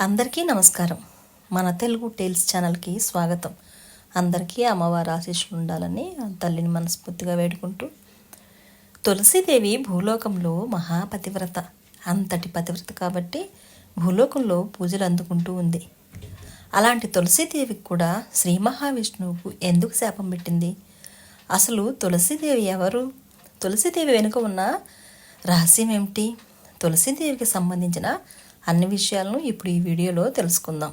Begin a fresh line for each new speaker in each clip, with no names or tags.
అందరికీ నమస్కారం. మన తెలుగు టేల్స్ ఛానల్కి స్వాగతం. అందరికీ అమ్మవారి ఆశీస్సులు ఉండాలని ఆ తల్లిని మనస్ఫూర్తిగా వేడుకుంటూ. తులసీదేవి భూలోకంలో మహాపతివ్రత అంతటి పతివ్రత కాబట్టి భూలోకంలో పూజలు అందుకుంటూ ఉంది. అలాంటి తులసీదేవికి కూడా శ్రీ మహావిష్ణువుకు ఎందుకు శాపం పెట్టింది? అసలు తులసీదేవి ఎవరు? తులసీదేవి వెనుక ఉన్న రహస్యం ఏమిటి? తులసీదేవికి సంబంధించిన అన్ని విషయాలను ఇప్పుడు ఈ వీడియోలో తెలుసుకుందాం.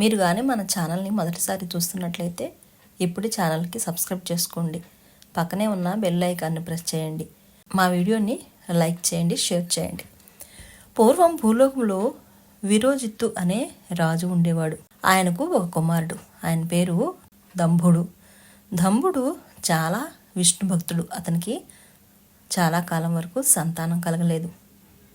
మీరు కానీ మన ఛానల్ని మొదటిసారి చూస్తున్నట్లయితే ఇప్పుడు ఛానల్కి సబ్స్క్రైబ్ చేసుకోండి. పక్కనే ఉన్న బెల్ ఐకాన్ని ప్రెస్ చేయండి. మా వీడియోని లైక్ చేయండి షేర్ చేయండి. పూర్వం భూలోకంలో విరోజిత్తు అనే రాజు ఉండేవాడు. ఆయనకు ఒక కుమారుడు. ఆయన పేరు దంభుడు. దంభుడు చాలా విష్ణు భక్తుడు. అతనికి చాలా కాలం వరకు సంతానం కలగలేదు.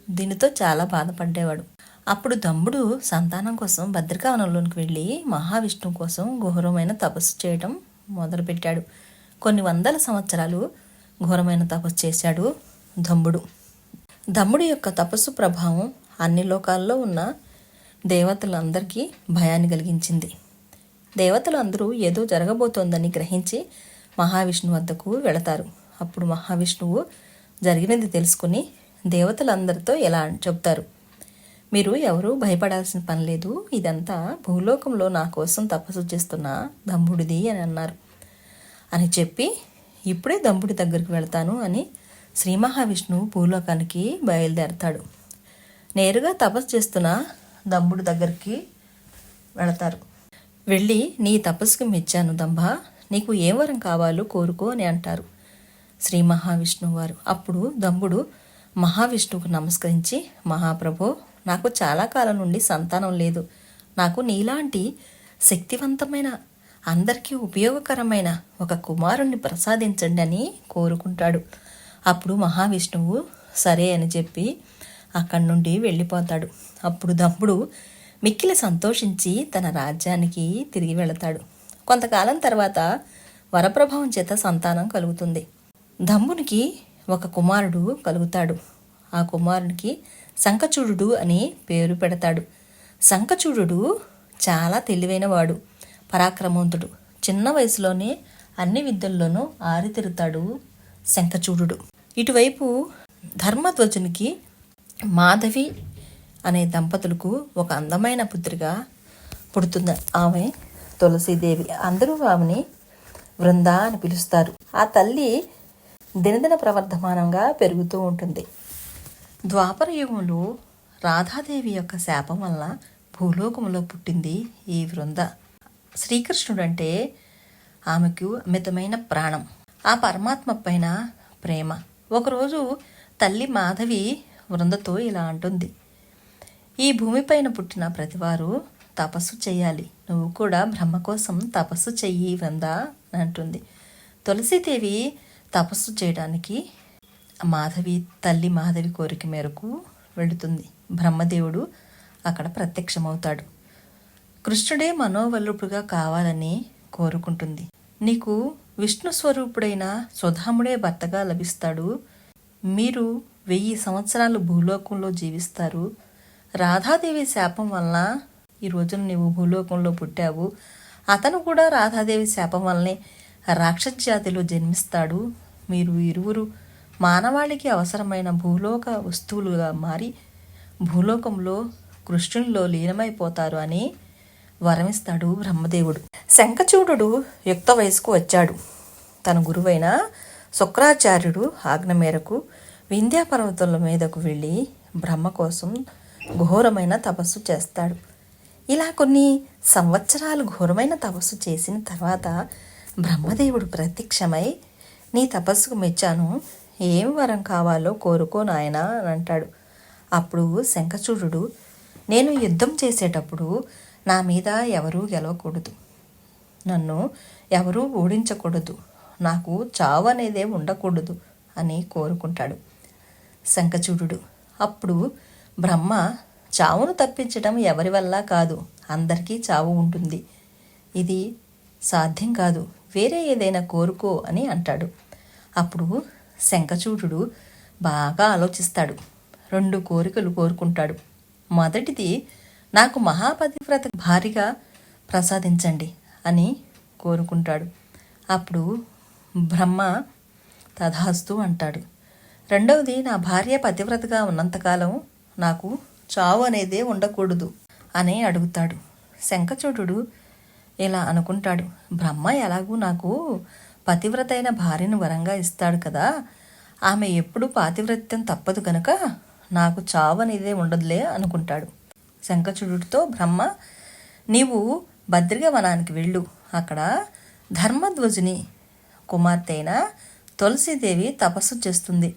దీనితో చాలా బాధపడ్డేవాడు. అప్పుడు తమ్ముడు సంతానం కోసం భద్రకావనంలోనికి వెళ్ళి మహావిష్ణువు కోసం ఘోరమైన తపస్సు చేయడం మొదలుపెట్టాడు. కొన్ని వందల సంవత్సరాలు ఘోరమైన తపస్సు చేశాడు ధమ్ముడు. ధమ్ముడు యొక్క తపస్సు ప్రభావం అన్ని లోకాల్లో ఉన్న దేవతలందరికీ భయాన్ని కలిగించింది. దేవతలు అందరూ ఏదో జరగబోతోందని గ్రహించి మహావిష్ణువు వద్దకు వెళతారు. అప్పుడు మహావిష్ణువు జరిగినది తెలుసుకుని దేవతలందరితో ఎలా చెప్తారు? మీరు ఎవరూ భయపడాల్సిన పని లేదు. ఇదంతా భూలోకంలో నా కోసం తపస్సు చేస్తున్న దంభుడిది అని అన్నారు. అని చెప్పి ఇప్పుడే దంభుడి దగ్గరికి వెళ్తాను అని శ్రీ మహావిష్ణువు భూలోకానికి బయలుదేరతాడు. నేరుగా తపస్సు చేస్తున్న దంభుడి దగ్గరికి వెళతారు. వెళ్ళి నీ తపస్సుకు మెచ్చాను దంభ. నీకు ఏ వరం కావాలో కోరుకో అని అంటారు శ్రీ మహావిష్ణువు వారు. అప్పుడు దంభుడు మహావిష్ణువుకు నమస్కరించి మహాప్రభో నాకు చాలా కాలం నుండి సంతానం లేదు. నాకు నీలాంటి శక్తివంతమైన అందరికీ ఉపయోగకరమైన ఒక కుమారుణ్ణి ప్రసాదించండి అని కోరుకుంటాడు. అప్పుడు మహావిష్ణువు సరే అని చెప్పి అక్కడి నుండి వెళ్ళిపోతాడు. అప్పుడు దమ్ముడు మిక్కిలి సంతోషించి తన రాజ్యానికి తిరిగి వెళతాడు. కొంతకాలం తర్వాత వరప్రభావం చేత సంతానం కలుగుతుంది. దమ్మునికి ఒక కుమారుడు కలుగుతాడు. ఆ కుమారునికి శంఖచూడు అని పేరు పెడతాడు. శంఖచూడు చాలా తెలివైనవాడు పరాక్రమవంతుడు. చిన్న వయసులోనే అన్ని విద్యల్లోనూ ఆరితెరుతాడు శంఖచూడు ఇటువైపు ధర్మధ్వజునికి మాధవి అనే దంపతులకు ఒక అందమైన పుత్రిక పుడుతుంది. ఆమె తులసీదేవి. అందరూ ఆమెని వృందా అని పిలుస్తారు. ఆ తల్లి దినదిన ప్రవర్ధమానంగా పెరుగుతూ ఉంటుంది. ద్వాపర యుగంలో రాధాదేవి యొక్క శాపం వల్ల భూలోకంలో పుట్టింది ఈ వృంద. శ్రీకృష్ణుడంటే ఆమెకు అమితమైన ప్రాణం. ఆ పరమాత్మ పైన ప్రేమ. ఒకరోజు తల్లి మాధవి వృందతో ఇలా అంటుంది. ఈ భూమిపైన పుట్టిన ప్రతివారు తపస్సు చేయాలి. నువ్వు కూడా బ్రహ్మ కోసం తపస్సు చెయ్యి వృంద అని అంటుంది. తులసీదేవి తపస్సు చేయడానికి మాధవి తల్లి మాధవి కోరిక మేరకు వెళుతుంది. బ్రహ్మదేవుడు అక్కడ ప్రత్యక్షమవుతాడు. కృష్ణుడే మనోవల్లుపుగా కావాలని కోరుకుంటుంది. నీకు విష్ణు స్వరూపుడైన సుధాముడే భర్తగా లభిస్తాడు. మీరు వెయ్యి సంవత్సరాలు భూలోకంలో జీవిస్తారు. రాధాదేవి శాపం వలన ఈ రోజున నీవు భూలోకంలో పుట్టావు. అతను కూడా రాధాదేవి శాపం వల్లనే రాక్షస జాతిలో జన్మిస్తాడు. మీరు ఇరువురు మానవాళికి అవసరమైన భూలోక వస్తువులుగా మారి భూలోకంలో కృష్ణుల్లో లీనమైపోతారు అని వరమిస్తాడు బ్రహ్మదేవుడు. శంఖచూడు యుక్త వయసుకు వచ్చాడు. తన గురువైన శుక్రాచార్యుడు ఆజ్ఞ మేరకు వింధ్యాపర్వతాల మీదకు వెళ్ళి బ్రహ్మ కోసం ఘోరమైన తపస్సు చేస్తాడు. ఇలా కొన్ని సంవత్సరాలు ఘోరమైన తపస్సు చేసిన తర్వాత బ్రహ్మదేవుడు ప్రత్యక్షమై నీ తపస్సుకు మెచ్చాను. ఏం వరం కావాలో కోరుకో నాయన అని అంటాడు. అప్పుడు శంఖచూడు నేను యుద్ధం చేసేటప్పుడు నా మీద ఎవరూ గెలవకూడదు. నన్ను ఎవరూ ఓడించకూడదు. నాకు చావు అనేదే ఉండకూడదు అని కోరుకుంటాడు శంఖచూడు అప్పుడు బ్రహ్మ చావును తప్పించడం ఎవరి వల్ల కాదు? అందరికీ చావు ఉంటుంది. ఇది సాధ్యం కాదు. వేరే ఏదైనా కోరుకో అని అంటాడు. అప్పుడు శంఖచూడు బాగా ఆలోచిస్తాడు. రెండు కోరికలు కోరుకుంటాడు. మొదటిది నాకు మహాపతివ్రత భారీగా ప్రసాదించండి అని కోరుకుంటాడు. అప్పుడు బ్రహ్మ తథాస్తు అంటాడు. రెండవది నా భార్య పతివ్రతగా ఉన్నంతకాలం నాకు చావు అనేదే ఉండకూడదు అని అడుగుతాడు. శంఖచూడు ఇలా అనుకుంటాడు. బ్రహ్మ ఎలాగూ నాకు పతివ్రతైన భార్యను వరంగా ఇస్తాడు కదా. ఆమె ఎప్పుడు పాతివ్రత్యం తప్పదు గనక నాకు చావనిదే ఉండదులే అనుకుంటాడు. శంఖచుడుతో బ్రహ్మ నీవు భద్రిక వనానికి వెళ్ళు. అక్కడ ధర్మధ్వజుని కుమార్తె అయిన తులసీదేవి తపస్సు చేస్తుంది.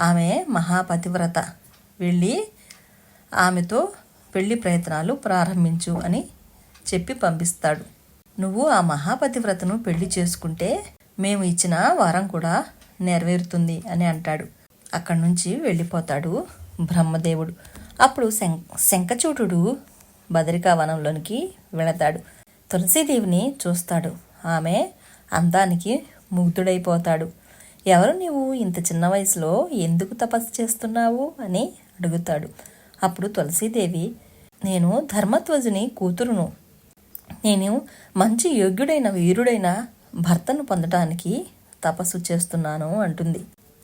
ఆమె మహాపతివ్రత. వెళ్ళి ఆమెతో పెళ్ళి ప్రయత్నాలు ప్రారంభించు అని చెప్పి పంపిస్తాడు. నువ్వు ఆ మహాపతివ్రతను పెళ్ళి చేసుకుంటే మేము ఇచ్చిన వారం కూడా నెరవేరుతుంది అని అంటాడు. అక్కడి నుంచి వెళ్ళిపోతాడు బ్రహ్మదేవుడు. అప్పుడు శం శంఖచూటుడు బదరికా వనంలోనికి వెళతాడు. తులసీదేవిని చూస్తాడు. ఆమె అందానికి ముగ్ధుడైపోతాడు. ఎవరు నీవు? ఇంత చిన్న వయసులో ఎందుకు తపస్సు చేస్తున్నావు? అని అడుగుతాడు. అప్పుడు తులసీదేవి నేను ధర్మధ్వజుని కూతురును. నేను మంచి యోగ్యుడైన వీరుడైన భర్తను పొందటానికి తపస్సు చేస్తున్నాను అంటుంది.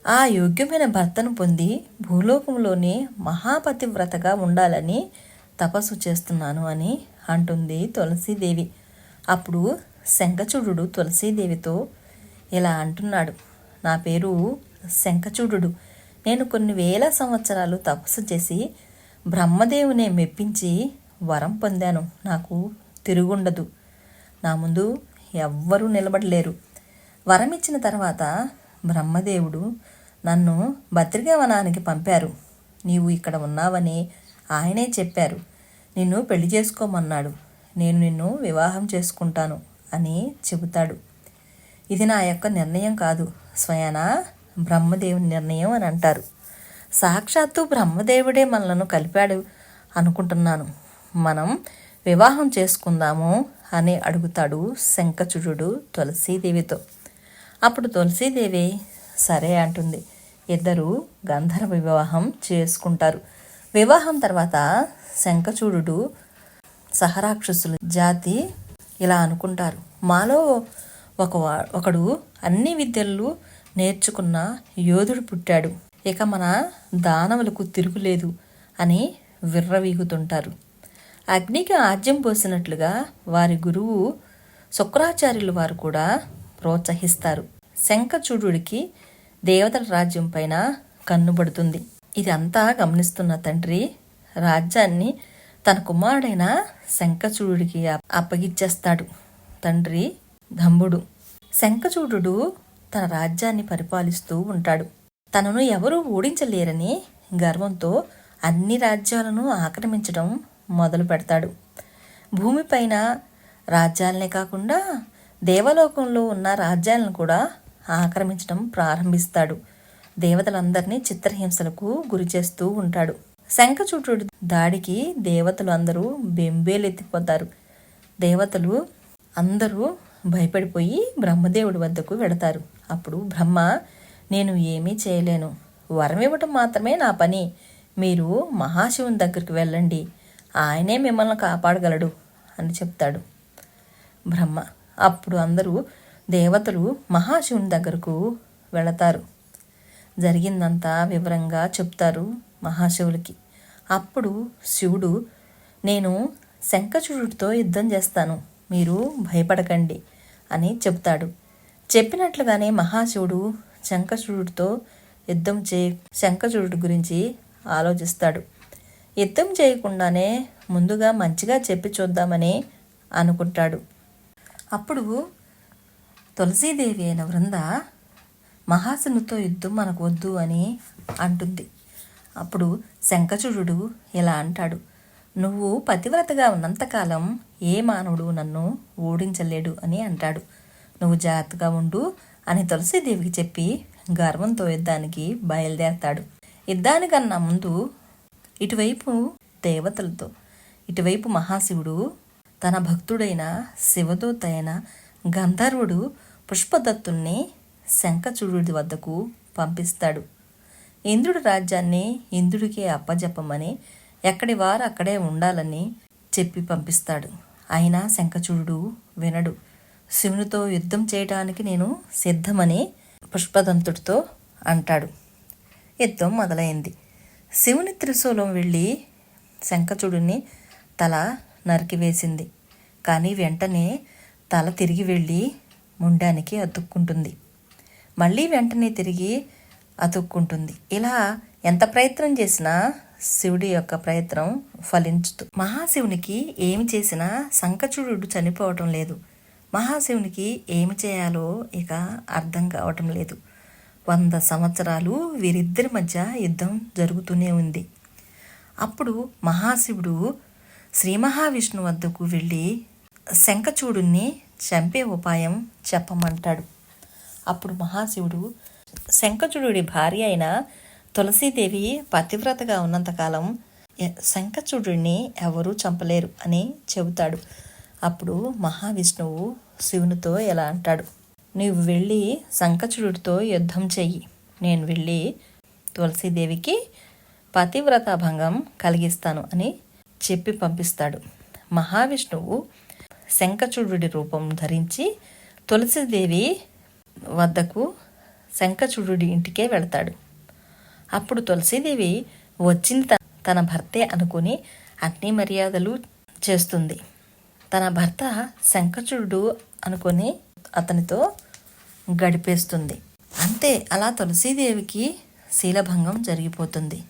ఆ యోగ్యమైన భర్తను పొంది భూలోకంలోనే మహాపతివ్రతగా ఉండాలని తపస్సు చేస్తున్నాను అని అంటుంది తులసీదేవి. అప్పుడు శంఖచూడు తులసీదేవితో ఇలా అంటున్నాడు. నా పేరు శంఖచూడు నేను కొన్ని వేల సంవత్సరాలు తపస్సు చేసి బ్రహ్మదేవునే మెప్పించి వరం పొందాను. నాకు తిరుగుండదు. నా ముందు ఎవ్వరూ నిలబడలేరు. వరం ఇచ్చిన తర్వాత బ్రహ్మదేవుడు నన్ను భద్రికావనానికి పంపారు. నీవు ఇక్కడ ఉన్నావని ఆయనే చెప్పారు. నిన్ను పెళ్ళి చేసుకోమన్నాడు. నేను నిన్ను వివాహం చేసుకుంటాను అని చెబుతాడు. ఇది నా యొక్క నిర్ణయం కాదు. స్వయాన బ్రహ్మదేవుని నిర్ణయం అని అంటారు. సాక్షాత్తు బ్రహ్మదేవుడే మనలను కలిపాడు అనుకుంటున్నాను. మనం వివాహం చేసుకుందాము అని అడుగుతాడు శంఖచుడు తులసీదేవితో. అప్పుడు తులసీదేవి సరే అంటుంది. ఇద్దరు గంధర్వ వివాహం చేసుకుంటారు. వివాహం తర్వాత శంఖచూడు సహరాక్షసుల జాతి ఇలా అనుకుంటారు. మాలో ఒక వా- ఒకడు అన్ని విద్యలు నేర్చుకున్న యోధుడు పుట్టాడు. ఇక మన దానవులకు తిరుగులేదు అని విర్రవీగుతుంటారు. అగ్నికి ఆజ్యం పోసినట్లుగా వారి గురువు శుక్రాచార్యులు వారు కూడా ప్రోత్సహిస్తారు. శంఖచూడుడికి దేవతల రాజ్యం పైన కన్నుబడుతుంది ఇదంతా గమనిస్తున్న తండ్రి రాజ్యాన్ని తన కుమారుడైన శంఖచూడుడికి అప్- అప్పగిచ్చేస్తాడు. తండ్రి దంభుడు శంఖచూడు తన రాజ్యాన్ని పరిపాలిస్తూ ఉంటాడు. తనను ఎవరూ ఓడించలేరని గర్వంతో అన్ని రాజ్యాలను ఆక్రమించడం మొదలు పెడతాడు. భూమిపైన రాజ్యాలనే కాకుండా దేవలోకంలో ఉన్న రాజ్యాలను కూడా ఆక్రమించడం ప్రారంభిస్తాడు. దేవతలందరినీ చిత్రహింసలకు గురి చేస్తూ ఉంటాడు. శంఖచూటుడి దాడికి దేవతలు అందరూ బెంబేలెత్తిపోతారు. దేవతలు అందరూ భయపడిపోయి బ్రహ్మదేవుడి వద్దకు వెడతారు. అప్పుడు బ్రహ్మ నేను ఏమీ చేయలేను. వరం ఇవ్వటం మాత్రమే నా పని. మీరు మహాశివుని దగ్గరికి వెళ్ళండి. ఆయనే మిమ్మల్ని కాపాడగలడు అని చెప్తాడు. బ్రహ్మ అప్పుడు అందరూ దేవతలు మహాశివుని దగ్గరకు వెళతారు. జరిగిందంతా వివరంగా చెప్తారు మహాశివులకి. అప్పుడు శివుడు నేను శంఖచూడుతో యుద్ధం చేస్తాను మీరు భయపడకండి అని చెప్తాడు. చెప్పినట్లుగానే మహాశివుడు శంఖచూడుతో యుద్ధం చే శంఖచూడు గురించి ఆలోచిస్తాడు. యుద్ధం చేయకుండానే ముందుగా మంచిగా చెప్పి చూద్దామని అనుకుంటాడు. అప్పుడు తులసీదేవి అయిన వృంద మహాసునితో యుద్ధం మనకు వద్దు అని అంటుంది. అప్పుడు శంఖచుడు ఇలా అంటాడు నువ్వు పతివ్రతగా ఉన్నంతకాలం ఏ మానవుడు నన్ను ఓడించలేడు అని అంటాడు. నువ్వు జాగ్రత్తగా ఉండు అని తులసీదేవికి చెప్పి గర్వంతో యుద్ధానికి బయలుదేరతాడు. యుద్ధానికన్నా ముందు ఇటువైపు దేవతలతో ఇటువైపు మహాశివుడు తన భక్తుడైన శివదూతైన గంధర్వుడు పుష్పదత్తుణ్ణి శంఖచూడు వద్దకు పంపిస్తాడు. ఇంద్రుడి రాజ్యాన్ని ఇంద్రుడికే అప్పజెప్పమని ఎక్కడి వారు అక్కడే ఉండాలని చెప్పి పంపిస్తాడు. అయినా శంఖచూడు వినడు. శివునితో యుద్ధం చేయడానికి నేను సిద్ధమని పుష్పదంతుడితో అంటాడు. యుద్ధం మొదలైంది. శివుని త్రిశూలం వెళ్ళి శంఖచుడిని తల నరికివేసింది కానీ వెంటనే తల తిరిగి వెళ్ళి ముండానికి అతుక్కుంటుంది. మళ్ళీ వెంటనే తిరిగి అతుక్కుంటుంది. ఇలా ఎంత ప్రయత్నం చేసినా శివుడి యొక్క ప్రయత్నం ఫలించుతూ మహాశివునికి ఏమి చేసినా శంఖచుడు చనిపోవటం లేదు. మహాశివునికి ఏమి చేయాలో ఇక అర్థం కావటం లేదు. వంద సంవత్సరాలు వీరిద్దరి మధ్య యుద్ధం జరుగుతూనే ఉంది. అప్పుడు మహాశివుడు శ్రీ మహావిష్ణు వద్దకు వెళ్ళి శంఖచూడుణ్ణి చంపే ఉపాయం చెప్పమంటాడు. అప్పుడు మహాశివుడు శంఖచూడుడి భార్య అయిన తులసీదేవి పతివ్రతగా ఉన్నంతకాలం ఎ- ఎవరూ చంపలేరు అని చెబుతాడు. అప్పుడు మహావిష్ణువు శివునితో ఎలా అంటాడు. నీవు వెళ్ళి శంఖచూడుడితో యుద్ధం చెయ్యి. నేను వెళ్ళి తులసీదేవికి పతివ్రత భంగం కలిగిస్తాను అని చెప్పి పంపిస్తాడు. మహావిష్ణువు శంఖచూడుడి రూపం ధరించి తులసీదేవి వద్దకు శంఖచూడుడి ఇంటికే వెళ్తాడు. అప్పుడు తులసీదేవి వచ్చింది త- తన భర్తే అనుకుని అన్ని మర్యాదలు చేస్తుంది. తన భర్త శంఖచూడు అనుకొని అతనితో గడిపేస్తుంది. అంతే అలా తులసీదేవికి శీలభంగం జరిగిపోతుంది.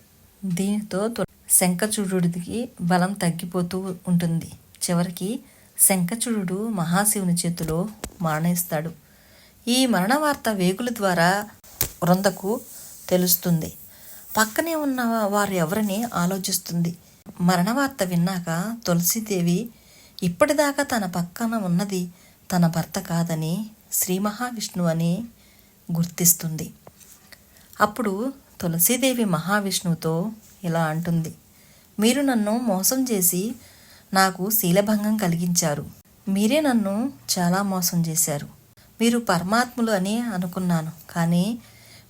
దీనితో తు- శంఖచూడుడికి బలం తగ్గిపోతూ ఉంటుంది. చివరికి శంఖచూడు మహాశివుని చేతిలో మరణిస్తాడు. ఈ మరణ వార్త వేగుల ద్వారా వృందకు తెలుస్తుంది. పక్కనే ఉన్న వారు ఎవరిని ఆలోచిస్తుంది? మరణ వార్త విన్నాక తులసీదేవి ఇప్పటిదాకా తన పక్కన ఉన్నది తన భర్త కాదని శ్రీ మహావిష్ణువు అని గుర్తిస్తుంది. అప్పుడు తులసీదేవి మహావిష్ణువుతో ఇలా అంటుంది మీరు నన్ను మోసం చేసి నాకు శీలభంగం కలిగించారు. మీరే నన్ను చాలా మోసం చేశారు. మీరు పరమాత్ములు అని అనుకున్నాను కానీ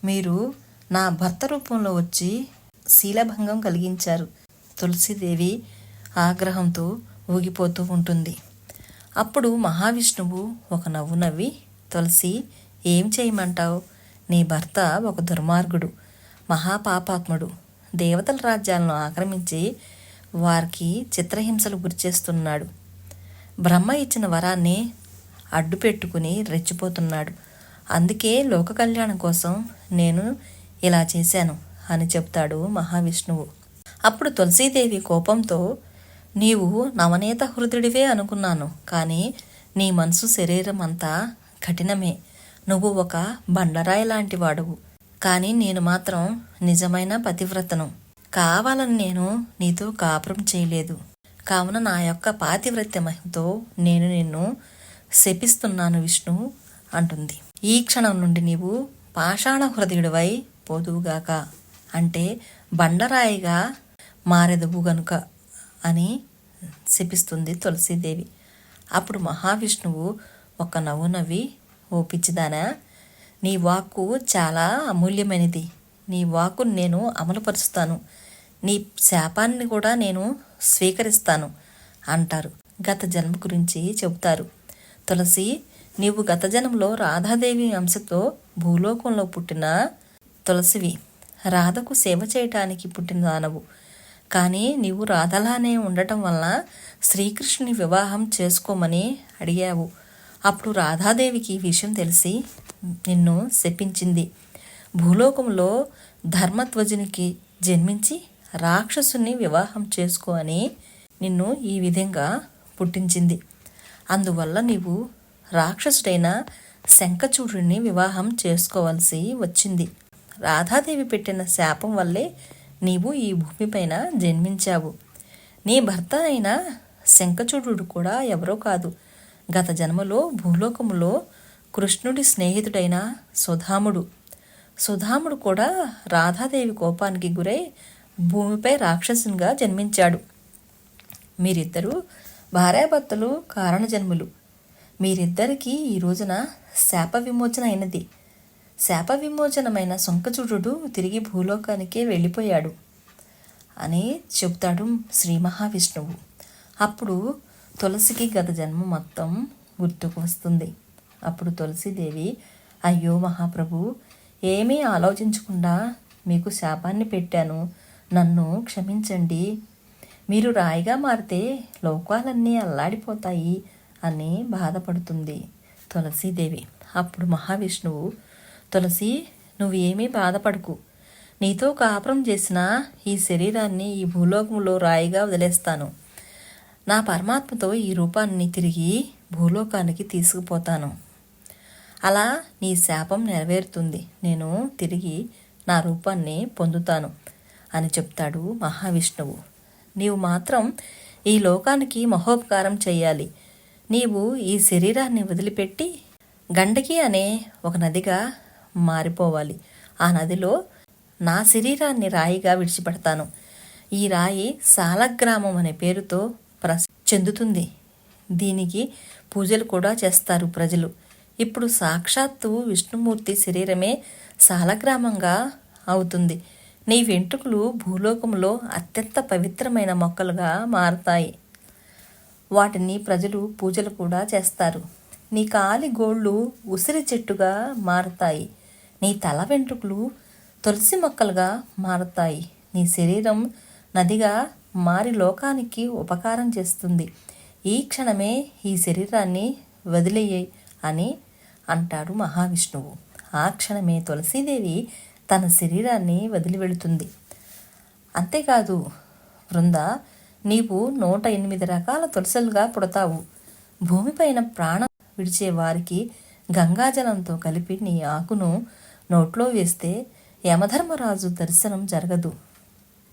మీరు నా భర్త రూపంలో వచ్చి శీలభంగం కలిగించారు. తులసీదేవి ఆగ్రహంతో ఊగిపోతూ ఉంటుంది. అప్పుడు మహావిష్ణువు ఒక నవ్వు నవ్వి తులసి ఏం చేయమంటావు? నీ భర్త ఒక దుర్మార్గుడు మహాపాపాత్ముడు. దేవతల రాజ్యాలను ఆక్రమించి వారికి చిత్రహింసలు గురిచేస్తున్నాడు బ్రహ్మ ఇచ్చిన వరాన్ని అడ్డు పెట్టుకుని రెచ్చిపోతున్నాడు. అందుకే లోక కళ్యాణం కోసం నేను ఇలా చేశాను అని చెప్తాడు మహావిష్ణువు. అప్పుడు తులసీదేవి కోపంతో నీవు నవనీత హృదయుడివే అనుకున్నాను కానీ నీ మనసు శరీరం అంతా కఠినమే. నువ్వు ఒక బండరాయి లాంటి వాడువు. కానీ నేను మాత్రం నిజమైన పతివ్రతను. కావాలని నేను నీతో కాపురం చేయలేదు. కావున నా యొక్క పాతివ్రత్య మహిమతో నేను నిన్ను శపిస్తున్నాను విష్ణు అంటుంది. ఈ క్షణం నుండి నీవు పాషాణ హృదయుడివై పోదువుగాక. అంటే బండరాయిగా మారెదువు గనుక. అని శపిస్తుంది తులసీదేవి. అప్పుడు మహావిష్ణువు ఒక నవ్వు నవ్వి ఓ పిచ్చిదానా నీ వాక్కు చాలా అమూల్యమైనది. నీ వాక్కును నేను అమలుపరుస్తాను. నీ శాపాన్ని కూడా నేను స్వీకరిస్తాను అంటారు. గత జన్మ గురించి చెబుతారు. తులసి నీవు గత జన్మలో రాధాదేవి అంశతో భూలోకంలో పుట్టిన తులసివి. రాధకు సేవ చేయటానికి పుట్టిన దానవు. కానీ నీవు రాధలానే ఉండటం వలన శ్రీకృష్ణుని వివాహం చేసుకోమని అడిగావు. అప్పుడు రాధాదేవికి ఈ విషయం తెలిసి నిన్ను శపించింది. భూలోకంలో ధర్మధ్వజునికి జన్మించి రాక్షసుని వివాహం చేసుకో అని నిన్ను ఈ విధంగా పుట్టించింది. అందువల్ల నీవు రాక్షసుడైన శంఖచూడుని వివాహం చేసుకోవాల్సి వచ్చింది. రాధాదేవి పెట్టిన శాపం వల్లే నీవు ఈ భూమిపైన జన్మించావు. నీ భర్త అయిన శంఖచూడు కూడా ఎవరో కాదు. గత జన్మలో భూలోకములో కృష్ణుడి స్నేహితుడైన సుధాముడు. సుధాముడు కూడా రాధాదేవి కోపానికి గురై భూమిపై రాక్షసునిగా జన్మించాడు. మీరిద్దరూ భార్యాభర్తలు కారణజన్ములు. మీరిద్దరికీ ఈ రోజున శాప విమోచన అయినది. శాప విమోచనమైన శంఖచూడు తిరిగి భూలోకానికే వెళ్ళిపోయాడు. అని చెబుతాడు శ్రీ మహావిష్ణువు. అప్పుడు తులసికి గత జన్మ మొత్తం గుర్తుకు వస్తుంది. అప్పుడు తులసీదేవి అయ్యో మహాప్రభు ఏమీ ఆలోచించకుండా మీకు శాపాన్ని పెట్టాను. నన్ను క్షమించండి. మీరు రాయిగా మారితే లోకాలన్నీ అల్లాడిపోతాయి అని బాధపడుతుంది తులసీదేవి. అప్పుడు మహావిష్ణువు తులసి నువ్వు ఏమీ బాధపడకు. నీతో కాపురం చేసిన ఈ శరీరాన్ని ఈ భూలోకంలో రాయిగా వదిలేస్తాను. నా పరమాత్మతో ఈ రూపాన్ని తిరిగి భూలోకానికి తీసుకుపోతాను. అలా నీ శాపం నెరవేరుతుంది. నేను తిరిగి నా రూపాన్ని పొందుతాను అని చెప్తాడు మహావిష్ణువు. నీవు మాత్రం ఈ లోకానికి మహోపకారం చేయాలి. నీవు ఈ శరీరాన్ని వదిలిపెట్టి గండకి అనే ఒక నదిగా మారిపోవాలి. ఆ నదిలో నా శరీరాన్ని రాయిగా విడిచిపెడతాను. ఈ రాయి సాలగ్రామం అనే పేరుతో ప్రసి చెందుతుంది. దీనికి పూజలు కూడా చేస్తారు ప్రజలు. ఇప్పుడు సాక్షాత్తు విష్ణుమూర్తి శరీరమే సాలగ్రామంగా అవుతుంది. నీ వెంట్రుకలు భూలోకంలో అత్యంత పవిత్రమైన మొక్కలుగా మారతాయి. వాటిని ప్రజలు పూజలు కూడా చేస్తారు. నీ కాలి గోళ్ళు ఉసిరి చెట్టుగా మారతాయి. నీ తల వెంట్రుకలు తులసి మొక్కలుగా మారతాయి. నీ శరీరం నదిగా మారి లోకానికి ఉపకారం చేస్తుంది. ఈ క్షణమే ఈ శరీరాన్ని వదిలేయి అని అంటాడు మహావిష్ణువు. ఆ క్షణమే తులసీదేవి తన శరీరాన్ని వదిలి వెళుతుంది. అంతేకాదు బృంద నీవు నూట ఎనిమిది రకాల తులసలుగా పుడతావు. భూమిపైన ప్రాణం విడిచే వారికి గంగాజలంతో కలిపి నీ ఆకును నోట్లో వేస్తే యమధర్మరాజు దర్శనం జరగదు.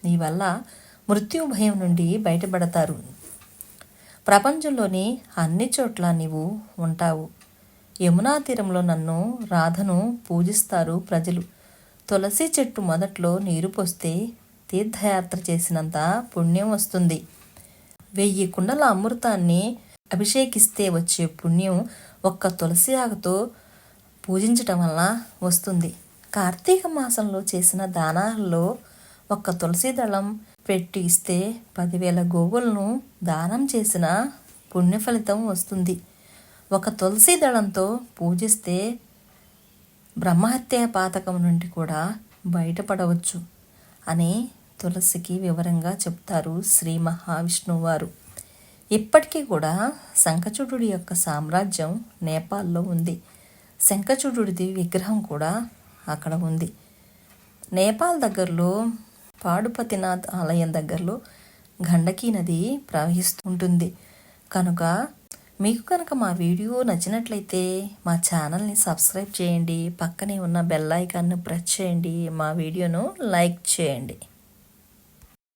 నీ వల్ల మృత్యు భయం నుండి బయటపడతారు. ప్రపంచంలోని అన్ని చోట్ల నీవు ఉంటావు. యమునా తీరంలో నన్ను రాధను పూజిస్తారు ప్రజలు. తులసి చెట్టు మొదట్లో నీరు పోస్తే తీర్థయాత్ర చేసినంత పుణ్యం వస్తుంది. వెయ్యి కుండల అమృతాన్ని అభిషేకిస్తే వచ్చే పుణ్యం ఒక్క తులసి ఆకుతో పూజించటం వల్ల వస్తుంది. కార్తీక మాసంలో చేసిన దానాల్లో ఒక్క తులసి దళం పెట్టి ఇస్తే పదివేల గోవులను దానం చేసిన పుణ్య ఫలితం వస్తుంది. ఒక తులసి దళంతో పూజిస్తే బ్రహ్మహత్య పాతకం నుండి కూడా బయటపడవచ్చు అని తులసికి వివరంగా చెప్తారు శ్రీ మహావిష్ణువు వారు ఇప్పటికీ కూడా శంఖచూడు యొక్క సామ్రాజ్యం నేపాల్లో ఉంది. శంఖచూడుడిది విగ్రహం కూడా అక్కడ ఉంది. నేపాల్ దగ్గరలో పాడుపతినాథ్ ఆలయం దగ్గరలో గండకీ నది ప్రవహిస్తుంటుంది. కనుక మీకు కనుక మా వీడియో నచ్చినట్లయితే మా ఛానల్ని సబ్స్క్రైబ్ చేయండి. పక్కనే ఉన్న బెల్ ఐకాన్ను ప్రెస్ చేయండి. మా వీడియోను లైక్ చేయండి.